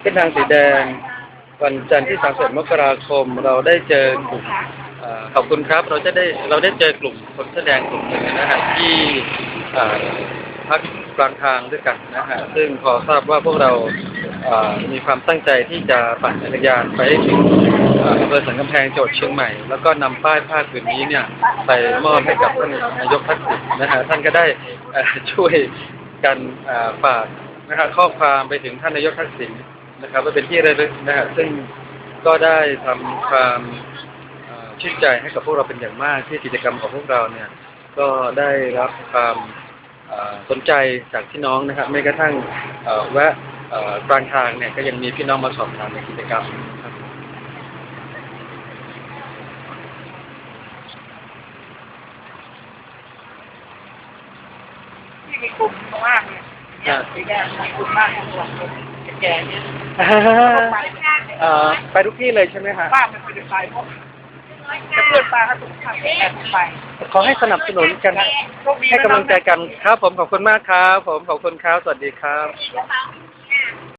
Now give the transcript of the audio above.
เส้นทางสีแดง วันจันทร์ที่31มกราคม เราได้เจอกลุ่มขอบคุณครับเราจะได้เราได้เจอกลุ่มคนแสดงกลุ่มหนึ่งนะฮะที่พักกลางทางด้วยกันนะฮะซึ่งพอทราบว่าพวกเรามีความตั้งใจที่จะปั่นจักรยานไปให้ถึงอำเภอสันกำแพงจังหวัดเชียงใหม่ แล้วก็นำป้ายผ้าผืนนี้เนี่ย ไปมอบให้กับท่านนายกทักษิณนะฮะท่านก็ได้ช่วย กันฝากนะครับข้อความไปถึงท่านนายกทักษิณนะครับว่าเป็นที่ระลึกนะฮะซึ่งก็ได้ทำความชื่นใจให้กับพวกเราเป็นอย่างมากที่กิจกรรมของพวกเราเนี่ย ก็ได้รับความสนใจจากพี่น้องนะครับไม่กระทั่งแวะกลางทางเนี่ยก็ยังมีพี่น้องมาสอบถามในกิจกรรมครับ มีกลุ่มมากเนี่ยเนี่ยสีแดงมีกลุ่มมากทั้งหมดเลยแก่เนี่ยเอ่อไปทุกที่เลยใช่ไหมฮะป้าไม่เคยได้ไปเพราะแต่เพื่อนป้าเขาถูกทำแอบไปขอให้สนับสนุนกันโชคดีให้นะกำลังใจกันครับผมขอบคุณมากครับ ผมขอบคุณครับสวัสดีครับค